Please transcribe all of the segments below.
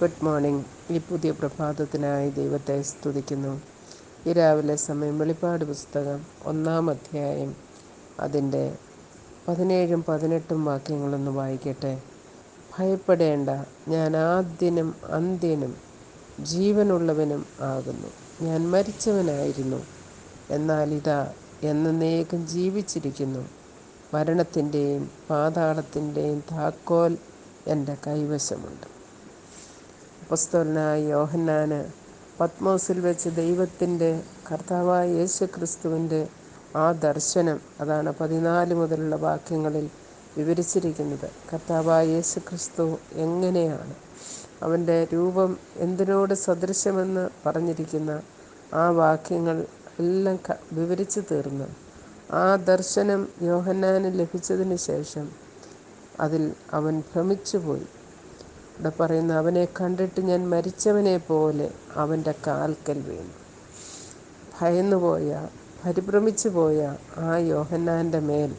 Good morning. ഈ പുതിയ പ്രഭാതത്തിനായി ദൈവത്തെ സ്തുതിക്കുന്നു. ഈ രാവിലെ സമയം വെളിപ്പാട് പുസ്തകം ഒന്നാം അധ്യായം അതിന്റെ പതിനേഴും പതിനെട്ടും വാക്യങ്ങളൊന്ന് വായിക്കട്ടെ. ഭയപ്പെടേണ്ട ഞാൻ ആദ്യനും അന്ത്യനും ജീവനുള്ളവനും ആകുന്നു. ഞാൻ മരിച്ചവനായിരുന്നു. എന്നാൽ ഇതാ എന്നേക്കും ജീവിച്ചിരിക്കുന്നു. മരണത്തിന്റെയും പാതാളത്തിന്റെയും താക്കോൽ എന്റെ കൈവശമുണ്ട്. പുസ്തകനായ യോഹന്നാന് പത്മോസിൽ വെച്ച് ദൈവത്തിന്റെ കർത്താവായ യേശു ക്രിസ്തുവിന്റെ ആ ദർശനം അതാണ് പതിനാല് മുതലുള്ള വാക്യങ്ങളിൽ വിവരിച്ചിരിക്കുന്നത്. കർത്താവായ യേശു ക്രിസ്തു എങ്ങനെയാണ്? അവന്റെ രൂപം എന്തിനോട് സദൃശമെന്ന് പറഞ്ഞിരിക്കുന്ന ആ വാക്യങ്ങൾ എല്ലാം വിവരിച്ചു തീർന്നു. ആ ദർശനം യോഹന്നാന് ലഭിച്ചതിന് ശേഷം അതിൽ അവൻ ഭ്രമിച്ചുപോയി. ഇവിടെ പറയുന്ന അവനെ കണ്ടിട്ട് ഞാൻ മരിച്ചവനെ പോലെ അവന്റെ കാൽക്കൽ വീണു. ഭയന്നുപോയ പരിഭ്രമിച്ചു പോയ ആ യോഹന്നാന്റെ മേൽ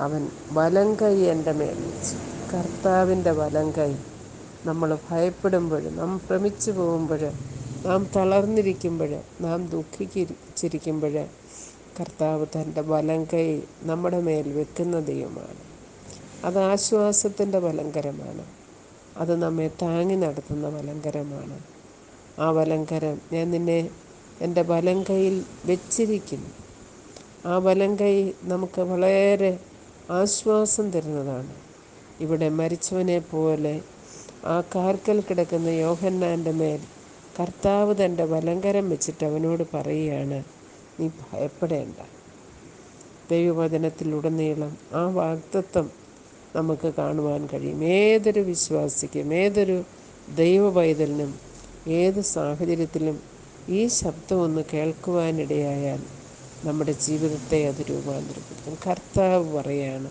അവൻ വലം കൈ എന്റെ മേൽ വെച്ചു. കർത്താവിന്റെ വലം കൈ നമ്മൾ ഭയപ്പെടുമ്പോൾ നാം ഭ്രമിച്ചു പോകുമ്പോൾ നാം തളർന്നിരിക്കുമ്പോൾ നാം ദുഃഖിച്ചിരിക്കുമ്പോൾ കർത്താവ് തന്റെ വലം കൈ നമ്മുടെ മേൽ വെക്കുന്ന ദൈവമാണ്. അത് ആശ്വാസത്തിന്റെ വലങ്കരമാണ്. അത് നമ്മെ താങ്ങി നടത്തുന്ന വലങ്കരമാണ്. ആ വലങ്കരം ഞാൻ നിന്നെ എന്റെ വലം കൈയിൽ വെച്ചിരിക്കുന്നു. ആ വലം കൈ നമുക്ക് വളരെ ആശ്വാസം തരുന്നതാണ്. ഇവിടെ മരിച്ചവനെ പോലെ ആ കാർക്കൽ കിടക്കുന്ന യോഹന്നാന്റെ മേൽ കർത്താവ് തന്റെ വലങ്കരം വെച്ചിട്ട് അവനോട് പറയുകയാണ് നീ ഭയപ്പെടേണ്ട. ദൈവവചനത്തിലുടനീളം ആ വാഗ്ദത്വം നമുക്ക് കാണുവാൻ കഴിയും. ഏതൊരു വിശ്വാസിക്കും ഏതൊരു ദൈവപൈതലിനും ഏത് സാഹചര്യത്തിലും ഈ ശബ്ദം ഒന്ന് കേൾക്കുവാനിടയായാൽ നമ്മുടെ ജീവിതത്തെ അത് രൂപാന്തരപ്പെടുത്തും. കർത്താവ് പറയാണ്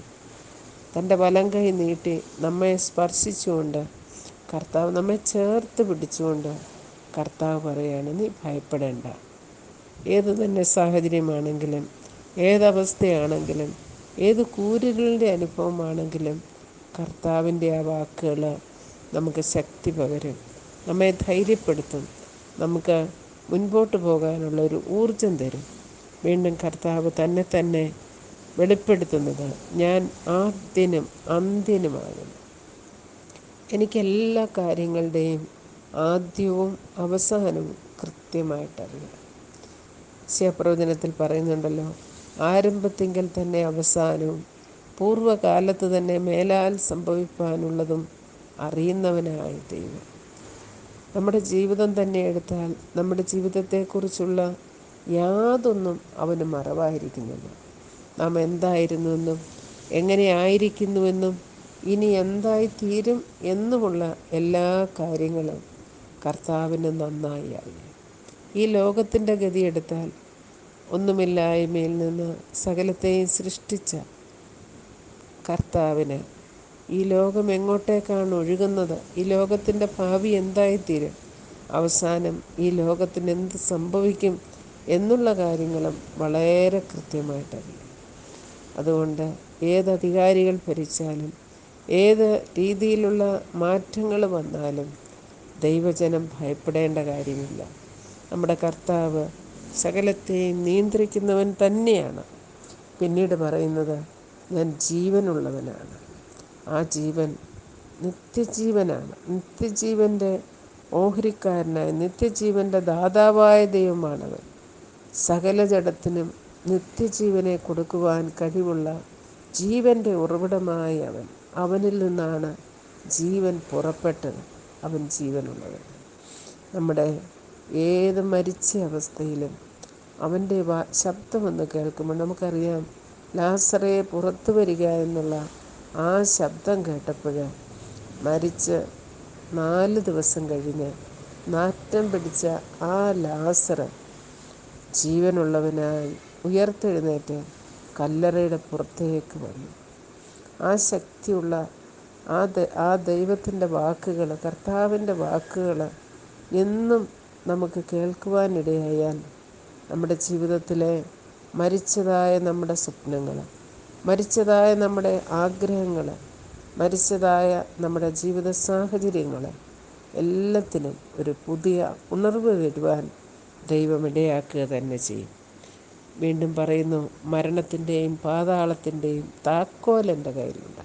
തന്റെ വലം കൈ നീട്ടി നമ്മെ സ്പർശിച്ചുകൊണ്ട് കർത്താവ് നമ്മെ ചേർത്ത് പിടിച്ചുകൊണ്ട് കർത്താവ് പറയാണ് നീ ഭയപ്പെടേണ്ട. ഏത് തന്നെ സാഹചര്യമാണെങ്കിലും ഏതവസ്ഥയാണെങ്കിലും ഏത് കൂരുകളുടെ അനുഭവമാണെങ്കിലും കർത്താവിന്റെ ആ വാക്കുകൾ നമുക്ക് ശക്തി പകരും. നമ്മെ ധൈര്യപ്പെടുത്തും. നമുക്ക് മുൻപോട്ട് പോകാനുള്ള ഒരു ഊർജം തരും. വീണ്ടും കർത്താവ് തന്നെ തന്നെ വെളിപ്പെടുത്തുന്നത് ഞാൻ ആദ്യനും അന്ത്യനുമാകുന്നു. എനിക്കെല്ലാ കാര്യങ്ങളുടെയും ആദ്യവും അവസാനവും കൃത്യമായിട്ടറിയാം. ശിവപ്രവചനത്തിൽ പറയുന്നുണ്ടല്ലോ ആരംഭത്തിങ്കൽ തന്നെ അവസാനവും പൂർവകാലത്ത് തന്നെ മേലാൽ സംഭവിക്കാനുള്ളതും അറിയുന്നവനായ ദൈവം. നമ്മുടെ ജീവിതം തന്നെ എടുത്താൽ നമ്മുടെ ജീവിതത്തെക്കുറിച്ചുള്ള യാതൊന്നും അവന് മറവായിരിക്കുന്നില്ല. നാം എന്തായിരുന്നുവെന്നും എങ്ങനെയായിരിക്കുന്നുവെന്നും ഇനി എന്തായി തീരും എന്നുമുള്ള എല്ലാ കാര്യങ്ങളും കർത്താവിന് നന്നായി അറിയാം. ഈ ലോകത്തിന്റെ ഗതിയെടുത്താൽ ഒന്നുമില്ലായ്മയിൽ നിന്ന് സകലത്തെയും സൃഷ്ടിച്ച കർത്താവിന്. ഈ ലോകം എങ്ങോട്ടേക്കാണ് ഒഴുകുന്നത്? ഈ ലോകത്തിന്റെ ഭാവി എന്തായിത്തീരും? അവസാനം ഈ ലോകത്തിന് എന്ത് സംഭവിക്കും എന്നുള്ള കാര്യങ്ങളും വളരെ കൃത്യമായിട്ടറിയും. അതുകൊണ്ട് ഏത് അധികാരികൾ ഭരിച്ചാലും ഏത് രീതിയിലുള്ള മാറ്റങ്ങൾ വന്നാലും ദൈവജനം ഭയപ്പെടേണ്ട കാര്യമില്ല. നമ്മുടെ കർത്താവ് സകലത്തെയും നിയന്ത്രിക്കുന്നവൻ തന്നെയാണ്. പിന്നീട് പറയുന്നത് ഞാൻ ജീവനുള്ളവനാണ്. ആ ജീവൻ നിത്യജീവനാണ്. നിത്യജീവന്റെ ഓഹരിക്കാരനായ നിത്യജീവന്റെ ദാതാവായ ദൈവമാണവൻ. സകല ജഡത്തിനും നിത്യജീവനെ കൊടുക്കുവാൻ കഴിവുള്ള ജീവന്റെ ഉറവിടമായി അവൻ. അവനിൽ നിന്നാണ് ജീവൻ പുറപ്പെട്ടത്. അവൻ ജീവനുള്ളവൻ. നമ്മുടെ ഏത് മരിച്ച അവസ്ഥയിലും അവന്റെ വാ ശബ്ദമൊന്ന് കേൾക്കുമ്പോൾ നമുക്കറിയാം ലാസറയെ പുറത്തു വരിക എന്നുള്ള ആ ശബ്ദം കേട്ടപ്പോൾ മരിച്ച് നാല് ദിവസം കഴിഞ്ഞ് നാറ്റം പിടിച്ച ആ ലാസർ ജീവനുള്ളവനായി ഉയർത്തെഴുന്നേറ്റ് കല്ലറയുടെ പുറത്തേക്ക് വന്നു. ആ ശക്തിയുള്ള ആ ആ ദൈവത്തിന്റെ വാക്കുകൾ കർത്താവിന്റെ വാക്കുകൾ എന്നും നമുക്ക് കേൾക്കുവാനിടയായാൽ നമ്മുടെ ജീവിതത്തിലെ മരിച്ചതായ നമ്മുടെ സ്വപ്നങ്ങൾ മരിച്ചതായ നമ്മുടെ ആഗ്രഹങ്ങൾ മരിച്ചതായ നമ്മുടെ ജീവിത സാഹചര്യങ്ങൾ എല്ലാത്തിനും ഒരു പുതിയ ഉണർവ് വരുവാൻ ദൈവം ഇടയാക്കുക തന്നെ ചെയ്യും. വീണ്ടും പറയുന്നു മരണത്തിന്റെയും പാതാളത്തിന്റെയും താക്കോൽ എന്റെ കയ്യിലുണ്ട്.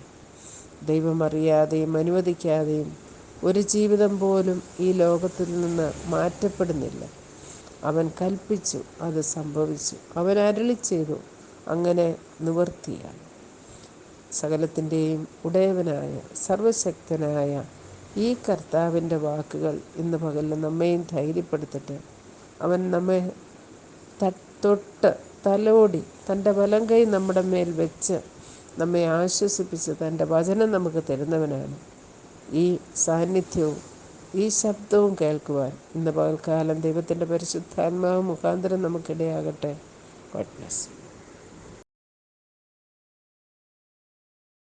ദൈവം അറിയാതെയും അനുവദിക്കാതെയും ഒരു ജീവിതം പോലും ഈ ലോകത്തിൽ നിന്ന് മാറ്റപ്പെടുന്നില്ല. അവൻ കൽപ്പിച്ചു അത് സംഭവിച്ചു. അവൻ അരളി ചെയ്തു അങ്ങനെ നിവർത്തിയാണ് സകലത്തിന്റെയും ഉടയവനായ സർവശക്തനായ ഈ കർത്താവിന്റെ വാക്കുകൾ ഇന്ന് പകലിൽ നമ്മയും ധൈര്യപ്പെടുത്തട്ടെ. അവൻ നമ്മെ തൊട്ട് തലോടി തന്റെ വലം കൈ നമ്മുടെ മേൽ വെച്ച് നമ്മെ ആശ്വസിപ്പിച്ച് തന്റെ വചനം നമുക്ക് തരുന്നവനാണ്. ഈ സാന്നിധ്യവും ഈ ശബ്ദവും കേൾക്കുവാൻ ഇന്ന് പകൽക്കാലം ദൈവത്തിന്റെ പരിശുദ്ധാത്മാവ് മുഖാന്തരം നമുക്കിടയാകട്ടെ. God bless